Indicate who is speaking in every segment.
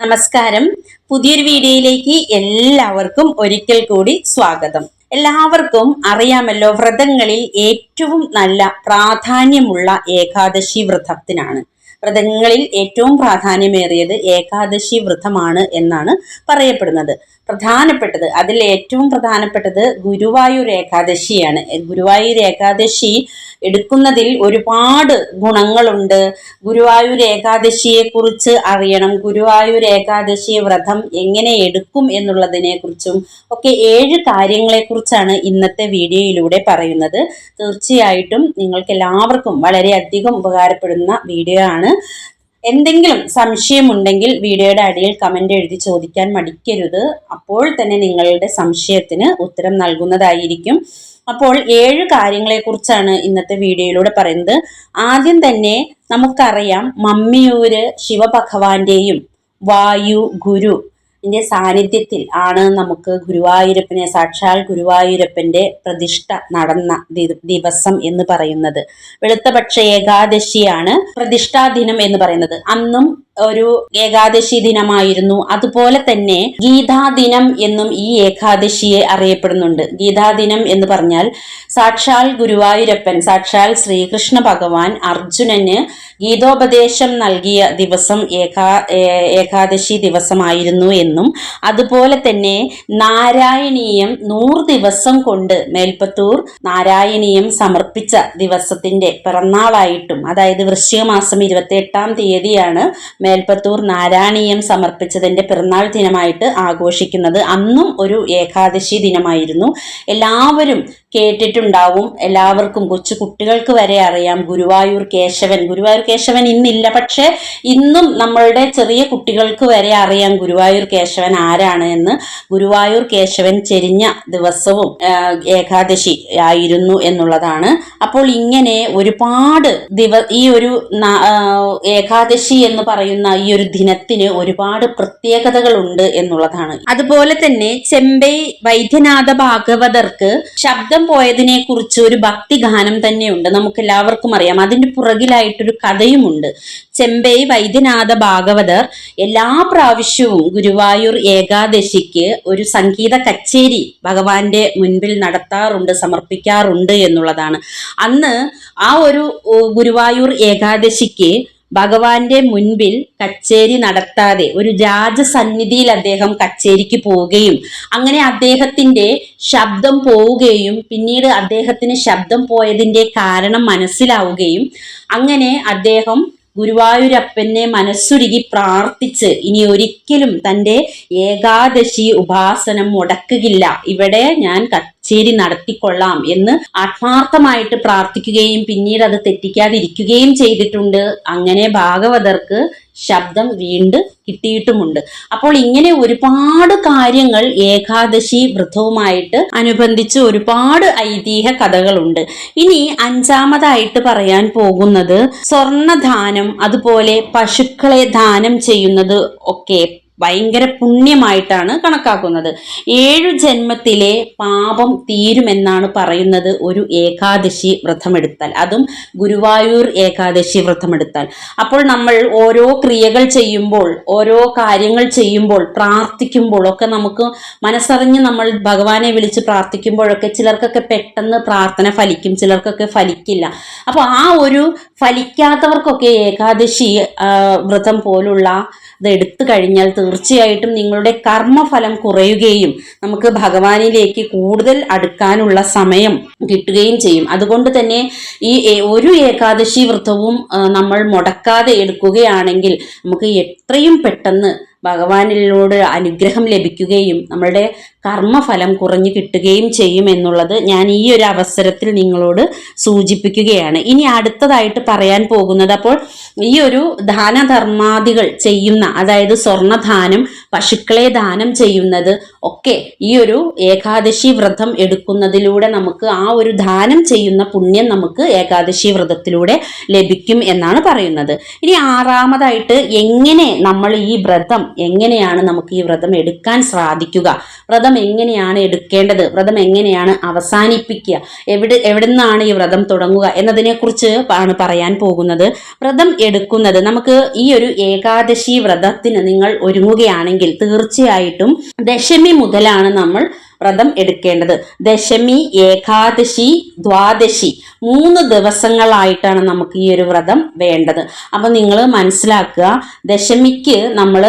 Speaker 1: നമസ്കാരം. പുതിയൊരു വീഡിയോയിലേക്ക് എല്ലാവർക്കും ഒരിക്കൽ കൂടി സ്വാഗതം. എല്ലാവർക്കും അറിയാമല്ലോ വ്രതങ്ങളിൽ ഏറ്റവും നല്ല പ്രാധാന്യമുള്ള ഏകാദശി വ്രതത്തിനാണ്. വ്രതങ്ങളിൽ ഏറ്റവും പ്രാധാന്യമേറിയത് ഏകാദശി വ്രതമാണ് എന്നാണ് പറയപ്പെടുന്നത്. പ്രധാനപ്പെട്ടത് അതിൽ ഏറ്റവും പ്രധാനപ്പെട്ടത് ഗുരുവായൂർ ഏകാദശിയാണ്. ഗുരുവായൂർ ഏകാദശി എടുക്കുന്നതിൽ ഒരുപാട് ഗുണങ്ങളുണ്ട്. ഗുരുവായൂർ ഏകാദശിയെ കുറിച്ച് അറിയണം. ഗുരുവായൂർ ഏകാദശി വ്രതം എങ്ങനെ എടുക്കും എന്നുള്ളതിനെ കുറിച്ചും ഒക്കെ ഏഴ് കാര്യങ്ങളെ കുറിച്ചാണ് ഇന്നത്തെ വീഡിയോയിലൂടെ പറയുന്നത്. തീർച്ചയായിട്ടും നിങ്ങൾക്ക് എല്ലാവർക്കും വളരെയധികം ഉപകാരപ്പെടുന്ന വീഡിയോ ആണ്. എന്തെങ്കിലും സംശയമുണ്ടെങ്കിൽ വീഡിയോയുടെ അടിയിൽ കമന്റ് എഴുതി ചോദിക്കാൻ മടിക്കരുത്. അപ്പോൾ തന്നെ നിങ്ങളുടെ സംശയത്തിന് ഉത്തരം നൽകുന്നതായിരിക്കും. അപ്പോൾ ഏഴ് കാര്യങ്ങളെക്കുറിച്ചാണ് ഇന്നത്തെ വീഡിയോയിലൂടെ പറയുന്നത്. ആദ്യം തന്നെ നമുക്കറിയാം മമ്മിയൂര് ശിവഭഗവാന്റെയും വായു ഗുരു ന്റെ സാന്നിധ്യത്തിൽ ആണ് നമുക്ക് ഗുരുവായൂരപ്പനെ സാക്ഷാൽ ഗുരുവായൂരപ്പന്റെ പ്രതിഷ്ഠ നടന്ന ദിവസം എന്ന് പറയുന്നത്. വെളുത്തപക്ഷ ഏകാദശിയാണ് പ്രതിഷ്ഠാ ദിനം എന്ന് പറയുന്നത്. അന്നും ഒരു ഏകാദശി ദിനമായിരുന്നു. അതുപോലെ തന്നെ ഗീതാ ദിനം എന്നും ഈ ഏകാദശിയെ അറിയപ്പെടുന്നുണ്ട്. ഗീതാ ദിനം എന്ന് പറഞ്ഞാൽ സാക്ഷാൽ ഗുരുവായൂരപ്പൻ സാക്ഷാൽ ശ്രീകൃഷ്ണ ഭഗവാൻ അർജുനന് ഗീതോപദേശം നൽകിയ ദിവസം ഏകാ ഏകാദശി ദിവസമായിരുന്നു എന്നും അതുപോലെ തന്നെ നാരായണീയം നൂറ് ദിവസം കൊണ്ട് മേൽപ്പത്തൂർ നാരായണീയം സമർപ്പിച്ച ദിവസത്തിന്റെ പിറന്നാളായിട്ടും അതായത് വൃശ്ചിക മാസം ഇരുപത്തി എട്ടാം തീയതിയാണ് മേൽപ്പത്തൂർ നാരായണീയം സമർപ്പിച്ചതിന്റെ പിറന്നാൾ ദിനമായിട്ട് ആഘോഷിക്കുന്നത്. അന്നും ഒരു ഏകാദശി ദിനമായിരുന്നു. എല്ലാവരും കേട്ടിട്ടുണ്ടാവും. എല്ലാവർക്കും കൊച്ചു കുട്ടികൾക്ക് വരെ അറിയാം. ഗുരുവായൂർ കേശവൻ ഗുരുവായൂർ കേശവൻ ഇന്നില്ല. പക്ഷേ ഇന്നും നമ്മളുടെ ചെറിയ കുട്ടികൾക്ക് വരെ അറിയാം ഗുരുവായൂർ ആരാണ് എന്ന് ഗുരുവായൂർ കേശവൻ ചെരിഞ്ഞ ദിവസവും ഏകാദശി ആയിരുന്നു എന്നുള്ളതാണ്. അപ്പോൾ ഇങ്ങനെ ഒരുപാട് ദിവ ഈ ഒരു ഏകാദശി എന്ന് പറയുന്ന ഈ ഒരു ദിനത്തിന് ഒരുപാട് പ്രത്യേകതകളുണ്ട് എന്നുള്ളതാണ്. അതുപോലെ തന്നെ ചെമ്പൈ വൈദ്യനാഥ ഭാഗവതർക്ക് ശബ്ദം പോയതിനെ കുറിച്ച് ഒരു ഭക്തിഗാനം തന്നെയുണ്ട്. നമുക്ക് എല്ലാവർക്കും അറിയാം. അതിന്റെ പുറകിലായിട്ടൊരു കഥയുമുണ്ട്. ചെമ്പൈ വൈദ്യനാഥ ഭാഗവതർ എല്ലാ പ്രാവശ്യവും ഗുരുവായൂർ ഏകാദശിക്ക് ഒരു സംഗീത കച്ചേരി ഭഗവാന്റെ മുൻപിൽ നടത്താറുണ്ട് സമർപ്പിക്കാറുണ്ട് എന്നുള്ളതാണ്. അന്ന് ആ ഒരു ഗുരുവായൂർ ഏകാദശിക്ക് ഭഗവാന്റെ മുൻപിൽ കച്ചേരി നടത്താതെ ഒരു രാജസന്നിധിയിൽ അദ്ദേഹം കച്ചേരിക്ക് പോവുകയും അങ്ങനെ അദ്ദേഹത്തിന്റെ ശബ്ദം പോവുകയും പിന്നീട് അദ്ദേഹത്തിന് ശബ്ദം പോയതിന്റെ കാരണം മനസ്സിലാവുകയും അങ്ങനെ അദ്ദേഹം ഗുരുവായൂരപ്പനെ മനസ്സുരുകി പ്രാർത്ഥിച്ച് ഇനി ഒരിക്കലും തന്റെ ഏകാദശി ഉപാസനം മുടക്കുകയില്ല. ഇവിടെ ഞാൻ കച്ചേരി നടത്തിക്കൊള്ളാം എന്ന് ആത്മാർത്ഥമായിട്ട് പ്രാർത്ഥിക്കുകയും പിന്നീട് അത് തെറ്റിക്കാതിരിക്കുകയും ചെയ്തിട്ടുണ്ട്. അങ്ങനെ ഭാഗവതർക്ക് ശബ്ദം വീണ്ടും കിട്ടിയിട്ടുമുണ്ട്. അപ്പോൾ ഇങ്ങനെ ഒരുപാട് കാര്യങ്ങൾ ഏകാദശി വ്രതവുമായിട്ട് അനുബന്ധിച്ച് ഒരുപാട് ഐതിഹ്യ കഥകളുണ്ട്. ഇനി അഞ്ചാമതായിട്ട് പറയാൻ പോകുന്നത് സ്വർണദാനം അതുപോലെ പശുക്കളെ ദാനം ചെയ്യുന്നത് ഒക്കെ ഭയങ്കര പുണ്യമായിട്ടാണ് കണക്കാക്കുന്നത്. ഏഴു ജന്മത്തിലെ പാപം തീരുമെന്നാണ് പറയുന്നത് ഒരു ഏകാദശി വ്രതമെടുത്താൽ. അതും ഗുരുവായൂർ ഏകാദശി വ്രതമെടുത്താൽ. അപ്പോൾ നമ്മൾ ഓരോ ക്രിയകൾ ചെയ്യുമ്പോൾ ഓരോ കാര്യങ്ങൾ ചെയ്യുമ്പോൾ പ്രാർത്ഥിക്കുമ്പോൾ ഒക്കെ നമുക്ക് മനസ്സറിഞ്ഞ് നമ്മൾ ഭഗവാനെ വിളിച്ച് പ്രാർത്ഥിക്കുമ്പോഴൊക്കെ ചിലർക്കൊക്കെ പെട്ടെന്ന് പ്രാർത്ഥന ഫലിക്കും ചിലർക്കൊക്കെ ഫലിക്കില്ല. അപ്പോൾ ആ ഒരു ഫലിക്കാത്തവർക്കൊക്കെ ഏകാദശി വ്രതം പോലുള്ള ഇത് എടുത്തു കഴിഞ്ഞാൽ തീർച്ചയായിട്ടും നിങ്ങളുടെ കർമ്മഫലം കുറയുകയും നമുക്ക് ഭഗവാനിലേക്ക് കൂടുതൽ അടുക്കാനുള്ള സമയം കിട്ടുകയും ചെയ്യും. അതുകൊണ്ട് തന്നെ ഈ ഒരു ഏകാദശി വ്രതവും നമ്മൾ മുടക്കാതെ എടുക്കുകയാണെങ്കിൽ നമുക്ക് എത്രയും പെട്ടെന്ന് ഭഗവാനിലൂടെ അനുഗ്രഹം ലഭിക്കുകയും നമ്മളുടെ കർമ്മഫലം കുറഞ്ഞു കിട്ടുകയും ചെയ്യും എന്നുള്ളത് ഞാൻ ഈ ഒരു അവസരത്തിൽ നിങ്ങളോട് സൂചിപ്പിക്കുകയാണ്. ഇനി അടുത്തതായിട്ട് പറയാൻ പോകുന്നത് അപ്പോൾ ഈ ഒരു ദാനധർമാദികൾ ചെയ്യുന്ന അതായത് സ്വർണദാനം പശുക്കളെ ദാനം ചെയ്യുന്നത് ഒക്കെ ഈ ഒരു ഏകാദശി വ്രതം എടുക്കുന്നതിലൂടെ നമുക്ക് ആ ഒരു ദാനം ചെയ്യുന്ന പുണ്യം നമുക്ക് ഏകാദശി വ്രതത്തിലൂടെ ലഭിക്കും എന്നാണ് പറയുന്നത്. ഇനി ആറാമതായിട്ട് എങ്ങനെ നമ്മൾ ഈ വ്രതം എങ്ങനെയാണ് നമുക്ക് ഈ വ്രതം എടുക്കാൻ സാധിക്കുക? വ്രതം എങ്ങനെയാണ് എടുക്കേണ്ടത്? വ്രതം എങ്ങനെയാണ് അവസാനിപ്പിക്കുക? എവിടെ എവിടെ നിന്നാണ് ഈ വ്രതം തുടങ്ങുക? എന്നതിനെക്കുറിച്ച് ആണ് പറയാൻ പോകുന്നത്. വ്രതം എടുക്കുന്നത് നമുക്ക് ഈ ഒരു ഏകാദശി വ്രതത്തിന് നിങ്ങൾ ഒരുങ്ങുകയാണെങ്കിൽ തീർച്ചയായിട്ടും ദശമി മുതലാണ് നമ്മൾ വ്രതം എടുക്കേണ്ടത്. ദശമി ഏകാദശി ദ്വാദശി മൂന്ന് ദിവസങ്ങളായിട്ടാണ് നമുക്ക് ഈ ഒരു വ്രതം വേണ്ടത്. അപ്പൊ നിങ്ങൾ മനസ്സിലാക്കുക ദശമിക്ക് നമ്മൾ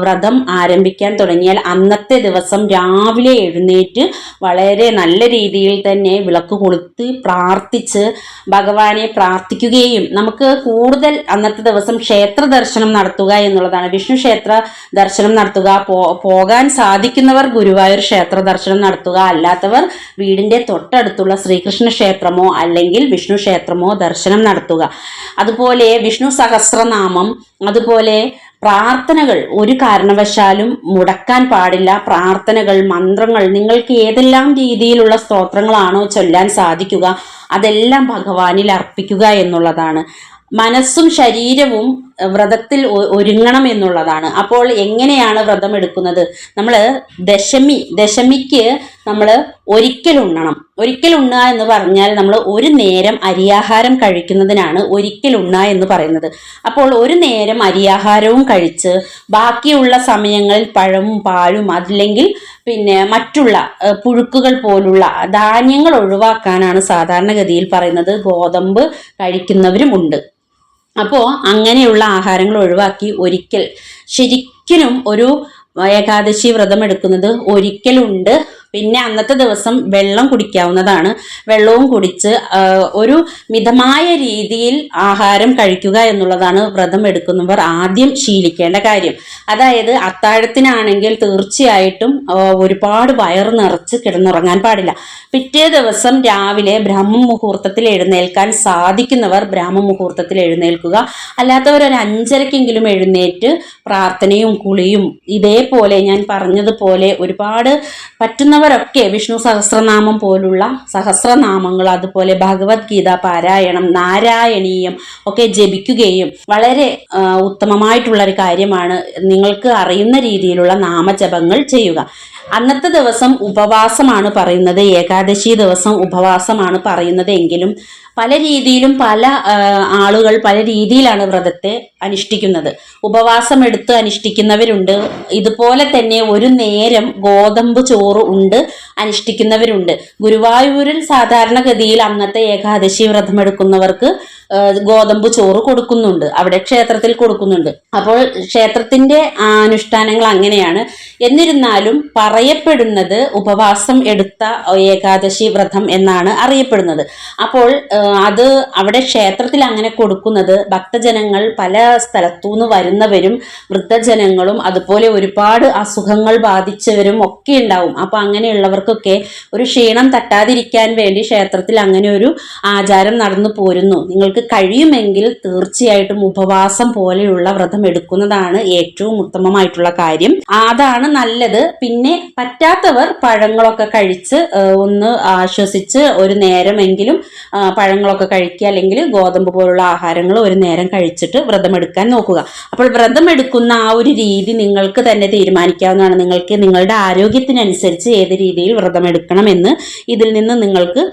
Speaker 1: വ്രതം ആരംഭിക്കാൻ തുടങ്ങിയാൽ അന്നത്തെ ദിവസം രാവിലെ എഴുന്നേറ്റ് വളരെ നല്ല രീതിയിൽ തന്നെ വിളക്ക് കൊളുത്ത് പ്രാർത്ഥിച്ച് ഭഗവാനെ പ്രാർത്ഥിക്കുകയും നമുക്ക് കൂടുതൽ അന്നത്തെ ദിവസം ക്ഷേത്ര ദർശനം നടത്തുക എന്നുള്ളതാണ്. വിഷ്ണു ക്ഷേത്ര ദർശനം നടത്തുക പോകാൻ സാധിക്കുന്നവർ ഗുരുവായൂർ ക്ഷേത്ര ദർശനം നടത്തുക. അല്ലാത്തവർ വീടിന്റെ തൊട്ടടുത്തുള്ള ശ്രീകൃഷ്ണ ക്ഷേത്രമോ അല്ലെങ്കിൽ വിഷ്ണു ക്ഷേത്രമോ ദർശനം നടത്തുക. അതുപോലെ വിഷ്ണു സഹസ്രനാമം അതുപോലെ പ്രാർത്ഥനകൾ. ഒരു കാരണവശാലും മുടക്കാൻ പാടില്ല. പ്രാർത്ഥനകൾ മന്ത്രങ്ങൾ നിങ്ങൾക്ക് ഏതെല്ലാം രീതിയിലുള്ള സ്തോത്രങ്ങളാണോ ചൊല്ലാൻ സാധിക്കുക അതെല്ലാം ഭഗവാനിൽ അർപ്പിക്കുക എന്നുള്ളതാണ്. മനസ്സും ശരീരവും വ്രതത്തിൽ ഒരുങ്ങണം എന്നുള്ളതാണ്. അപ്പോൾ എങ്ങനെയാണ് വ്രതം എടുക്കുന്നത്? നമ്മൾ ദശമി ദശമിക്ക് നമ്മൾ ഒരിക്കൽ ഉണ്ണണം. ഒരിക്കൽ ഉണ്ണുക എന്ന് പറഞ്ഞാൽ നമ്മൾ ഒരു നേരം അരിയാഹാരം കഴിക്കുന്നതിനാണ് ഒരിക്കൽ ഉണ്ണുക എന്ന് പറയുന്നത്. അപ്പോൾ ഒരു നേരം അരിയാഹാരവും കഴിച്ച് ബാക്കിയുള്ള സമയങ്ങളിൽ പഴവും പാലും അതില്ലെങ്കിൽ പിന്നെ മറ്റുള്ള പുഴുക്കുകൾ പോലുള്ള ധാന്യങ്ങൾ ഒഴിവാക്കാനാണ് സാധാരണഗതിയിൽ പറയുന്നത്. ഗോതമ്പ് കഴിക്കുന്നവരും ഉണ്ട്. അപ്പോൾ അങ്ങനെയുള്ള ആഹാരങ്ങൾ ഒഴിവാക്കി ഒരിക്കൽ. ശരിക്കും ഒരു ഏകാദശി വ്രതം എടുക്കുന്നത് ഒരിക്കലുണ്ട്. പിന്നെ അന്നത്തെ ദിവസം വെള്ളം കുടിക്കാവുന്നതാണ്. വെള്ളവും കുടിച്ച് ഒരു മിതമായ രീതിയിൽ ആഹാരം കഴിക്കുക എന്നുള്ളതാണ് വ്രതം എടുക്കുന്നവർ ആദ്യം ശീലിക്കേണ്ട കാര്യം. അതായത് അത്താഴത്തിനാണെങ്കിൽ തീർച്ചയായിട്ടും ഒരുപാട് വയറ് നിറച്ച് കിടന്നുറങ്ങാൻ പാടില്ല. പിറ്റേ ദിവസം രാവിലെ ബ്രഹ്മ മുഹൂർത്തത്തിൽ എഴുന്നേൽക്കാൻ സാധിക്കുന്നവർ ബ്രാഹ്മ മുഹൂർത്തത്തിൽ എഴുന്നേൽക്കുക. അല്ലാത്തവർ ഒരു അഞ്ചരക്കെങ്കിലും എഴുന്നേറ്റ് പ്രാർത്ഥനയും കുളിയും ഇതേപോലെ ഞാൻ പറഞ്ഞതുപോലെ ഒരുപാട് പറ്റുന്നവരൊക്കെ വിഷ്ണു സഹസ്രനാമം പോലുള്ള സഹസ്രനാമങ്ങൾ അതുപോലെ ഭഗവത്ഗീത പാരായണം നാരായണീയം ഒക്കെ ജപിക്കുകയും വളരെ ഉത്തമമായിട്ടുള്ള ഒരു കാര്യമാണ് നിങ്ങൾക്ക് അറിയുന്ന രീതിയിലുള്ള നാമജപങ്ങൾ ചെയ്യുക. അന്നത്തെ ദിവസം ഉപവാസമാണ് പറയുന്നത് ഏകാദശി ദിവസം ഉപവാസമാണ് പറയുന്നത് എങ്കിലും പല രീതിയിലും പല ആളുകൾ പല രീതിയിലാണ് വ്രതത്തെ അനുഷ്ഠിക്കുന്നത്. ഉപവാസം എടുത്ത് അനുഷ്ഠിക്കുന്നവരുണ്ട്. ഇതുപോലെ തന്നെ ഒരു നേരം ഗോതമ്പ് ചോറ് ഉണ്ട് അനുഷ്ഠിക്കുന്നവരുണ്ട്. ഗുരുവായൂരിൽ സാധാരണഗതിയിൽ അന്നത്തെ ഏകാദശി വ്രതം എടുക്കുന്നവർക്ക് ആ, ഗോതമ്പ് ചോറ് കൊടുക്കുന്നുണ്ട്. അവിടെ ക്ഷേത്രത്തിൽ കൊടുക്കുന്നുണ്ട്. അപ്പോൾ ക്ഷേത്രത്തിന്റെ അനുഷ്ഠാനങ്ങൾ അങ്ങനെയാണ്. എന്നിരുന്നാലും പറയപ്പെടുന്നത് ഉപവാസം എടുത്ത ഏകാദശി വ്രതം എന്നാണ് അറിയപ്പെടുന്നത്. അപ്പോൾ അത് അവിടെ ക്ഷേത്രത്തിൽ അങ്ങനെ കൊടുക്കുന്നത് ഭക്തജനങ്ങൾ പല സ്ഥലത്തുനിന്ന് വരുന്നവരും വൃദ്ധജനങ്ങളും അതുപോലെ ഒരുപാട് അസുഖങ്ങൾ ബാധിച്ചവരും ഒക്കെ ഉണ്ടാവും. അപ്പൊ അങ്ങനെയുള്ളവർക്കൊക്കെ ഒരു ക്ഷീണം തട്ടാതിരിക്കാൻ വേണ്ടി ക്ഷേത്രത്തിൽ അങ്ങനെ ഒരു ആചാരം നടന്നു പോരുന്നു. നിങ്ങൾക്ക് കഴിയുമെങ്കിൽ തീർച്ചയായിട്ടും ഉപവാസം പോലെയുള്ള വ്രതം എടുക്കുന്നതാണ് ഏറ്റവും ഉത്തമമായിട്ടുള്ള കാര്യം. അതാണ് നല്ലത്. പിന്നെ പറ്റാത്തവർ പഴങ്ങളൊക്കെ കഴിച്ച് ഒന്ന് ആശ്വസിച്ച് ഒരു നേരമെങ്കിലും പഴങ്ങളൊക്കെ കഴിക്കുക അല്ലെങ്കിൽ ഗോതമ്പ് പോലുള്ള ആഹാരങ്ങൾ ഒരു നേരം കഴിച്ചിട്ട് വ്രതമെടുക്കാൻ നോക്കുക. അപ്പോൾ വ്രതമെടുക്കുന്ന ആ ഒരു രീതി നിങ്ങൾക്ക് തന്നെ തീരുമാനിക്കാവുന്നതാണ്. നിങ്ങൾക്ക് നിങ്ങളുടെ ആരോഗ്യത്തിനനുസരിച്ച് ഏത് രീതിയിൽ വ്രതമെടുക്കണം എന്ന് ഇതിൽ നിന്ന് നിങ്ങൾക്ക്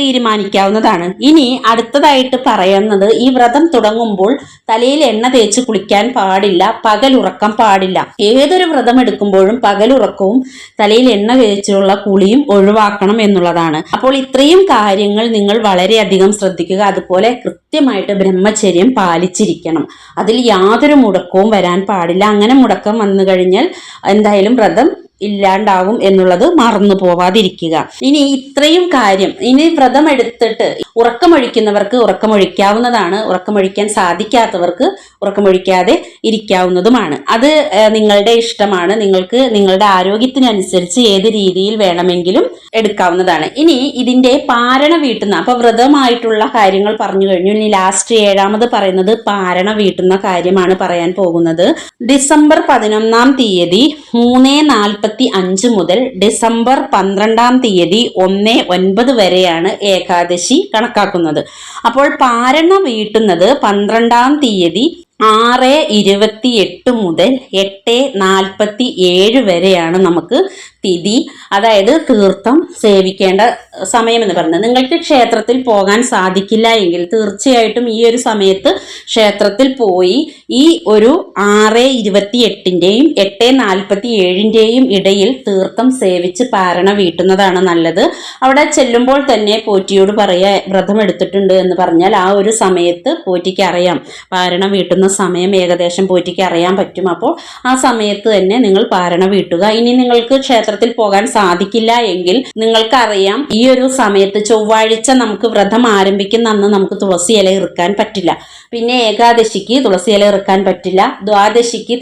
Speaker 1: തീരുമാനിക്കാവുന്നതാണ്. ഇനി അടുത്തതായിട്ട് പറയുന്നത് ഈ വ്രതം തുടങ്ങുമ്പോൾ തലയിൽ എണ്ണ തേച്ച് കുളിക്കാൻ പാടില്ല പകലുറക്കം പാടില്ല. ഏതൊരു വ്രതം എടുക്കുമ്പോഴും പകലുറക്കവും തലയിൽ എണ്ണ തേച്ചുള്ള കുളിയും ഒഴിവാക്കണം എന്നുള്ളതാണ്. അപ്പോൾ ഇത്രയും കാര്യങ്ങൾ നിങ്ങൾ വളരെയധികം ശ്രദ്ധിക്കുക. അതുപോലെ കൃത്യമായിട്ട് ബ്രഹ്മചര്യം പാലിച്ചിരിക്കണം. അതിൽ യാതൊരു മുടക്കവും വരാൻ പാടില്ല. അങ്ങനെ മുടക്കം വന്നു കഴിഞ്ഞാൽ എന്തായാലും വ്രതം ഇല്ലാണ്ടാവും എന്നുള്ളത് മറന്നു പോവാതിരിക്കുക. ഇനി ഇത്രയും കാര്യം ഇനി വ്രതം എടുത്തിട്ട് ഉറക്കമൊഴിക്കുന്നവർക്ക് ഉറക്കമൊഴിക്കാവുന്നതാണ് ഉറക്കമൊഴിക്കാൻ സാധിക്കാത്തവർക്ക് ഉറക്കമൊഴിക്കാതെ ഇരിക്കാവുന്നതുമാണ്. അത് നിങ്ങളുടെ ഇഷ്ടമാണ്. നിങ്ങൾക്ക് നിങ്ങളുടെ ആരോഗ്യത്തിനനുസരിച്ച് ഏത് രീതിയിൽ വേണമെങ്കിലും എടുക്കാവുന്നതാണ്. ഇനി ഇതിന്റെ പാരണ വീട്ടുന്ന അപ്പൊ വ്രതമായിട്ടുള്ള കാര്യങ്ങൾ പറഞ്ഞു കഴിഞ്ഞു. ഇനി ലാസ്റ്റ് ഏഴാമത് പറയുന്നത് പാരണ വീട്ടുന്ന കാര്യമാണ് പറയാൻ പോകുന്നത്. ഡിസംബർ പതിനൊന്നാം തീയതി മൂന്ന് നാൽപ്പത്തി അഞ്ച് മുതൽ ഡിസംബർ പന്ത്രണ്ടാം തീയതി ഒന്ന് ഒൻപത് വരെയാണ് ഏകാദശി കണക്കാക്കുന്നത്. അപ്പോൾ പാരണ വീട്ടുന്നത് പന്ത്രണ്ടാം തീയതി ആറ് ഇരുപത്തി എട്ട് മുതൽ എട്ട് നാൽപ്പത്തി ഏഴ് വരെയാണ് നമുക്ക് തിഥി. അതായത് തീർത്ഥം സേവിക്കേണ്ട സമയം എന്ന് പറയുന്നത് നിങ്ങൾക്ക് ക്ഷേത്രത്തിൽ പോകാൻ സാധിക്കില്ല എങ്കിൽ തീർച്ചയായിട്ടും ഈ ഒരു സമയത്ത് ക്ഷേത്രത്തിൽ പോയി ഈ ഒരു ആറ് ഇരുപത്തി എട്ടിന്റെയും എട്ട് നാൽപ്പത്തി ഏഴിന്റെയും ഇടയിൽ തീർത്ഥം സേവിച്ച് പാരണ വീട്ടുന്നതാണ് നല്ലത്. അവിടെ ചെല്ലുമ്പോൾ തന്നെ പോറ്റിയോട് പറയുക വ്രതം എടുത്തിട്ടുണ്ട് എന്ന് പറഞ്ഞാൽ ആ ഒരു സമയത്ത് പോറ്റിക്ക് അറിയാം. പാരണ വീട്ടുന്ന സമയം ഏകദേശം പോറ്റിക്ക് അറിയാൻ പറ്റും. അപ്പോൾ ആ സമയത്ത് തന്നെ നിങ്ങൾ പാരണ വീട്ടുക. ഇനി നിങ്ങൾക്ക് ക്ഷേത്രത്തിൽ പോകാൻ സാധിക്കില്ല എങ്കിൽ നിങ്ങൾക്കറിയാം ഈ ഒരു സമയത്ത് ചൊവ്വാഴ്ച നമുക്ക് വ്രതം ആരംഭിക്കുന്ന അന്ന് നമുക്ക് തുളസി ഇല ഇറുക്കാൻ പറ്റില്ല. പിന്നെ ഏകാദശിക്ക് തുളസി ഇല ഇറുക്കാൻ പറ്റില്ല. ദ്വാദശിക്ക്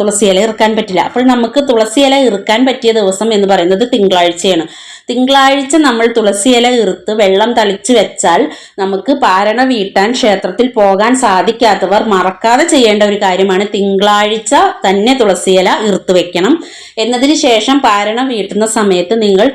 Speaker 1: തുളസി ഇല ഇറുക്കാൻ പറ്റില്ല. അപ്പോൾ നമുക്ക് തുളസി ഇല ഇറുക്കാൻ പറ്റിയ ദിവസം എന്ന് പറയുന്നത് തിങ്കളാഴ്ചയാണ്. തിങ്കളാഴ്ച നമ്മൾ തുളസി ഇല ഇറുത്ത് വെള്ളം തളിച്ചു വെച്ചാൽ നമുക്ക് പാരണ വീട്ടാൻ ക്ഷേത്രത്തിൽ പോകാൻ സാധിക്കാത്തവർ മറക്കാതെ ചെയ്യേണ്ട ഒരു കാര്യമാണ് തിങ്കളാഴ്ച തന്നെ തുളസി ഇല ഇറുത്ത് വെക്കണം. എന്നതിന് ശേഷം പാരണം വീട്ടുന്ന സമയത്ത് നിങ്ങൾ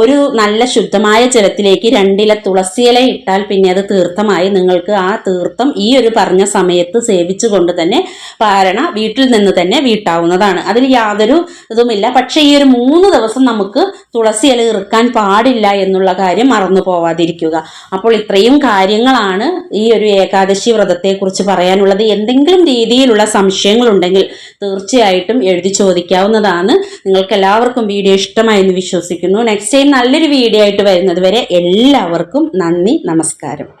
Speaker 1: ഒരു നല്ല ശുദ്ധമായ ജലത്തിലേക്ക് രണ്ടില തുളസി ഇല ഇട്ടാൽ പിന്നെ അത് തീർത്ഥമായി നിങ്ങൾക്ക് ആ തീർത്ഥം ഈ ഒരു പറഞ്ഞ സമയത്ത് സേവിച്ചുകൊണ്ട് തന്നെ പാരണ വീട്ടിൽ നിന്ന് തന്നെ വീട്ടാവുന്നതാണ്. അതിൽ യാതൊരു ഇതുമില്ല. പക്ഷേ ഈ ഒരു മൂന്ന് ദിവസം നമുക്ക് തുളസി ഇല ഇറുക്കാൻ പാടില്ല എന്നുള്ള കാര്യം മറന്നു പോവാതിരിക്കുക. അപ്പോൾ ഇത്രയും കാര്യങ്ങളാണ് ഈ ഒരു ഏകാദശി വ്രതത്തെക്കുറിച്ച് പറയാനുള്ളത്. എന്തെങ്കിലും രീതിയിലുള്ള സംശയങ്ങളുണ്ടെങ്കിൽ തീർച്ചയായിട്ടും എഴുതി ചോദിക്കാവുന്നതാണ്. നിങ്ങൾക്ക് എല്ലാവർക്കും വീഡിയോ ഇഷ്ടമായെന്ന് വിശ്വസിക്കുന്നു. നെക്സ്റ്റ് ടൈം നല്ലൊരു വീഡിയോ ആയിട്ട് വരുന്നത് വരെ എല്ലാവർക്കും നന്ദി നമസ്കാരം.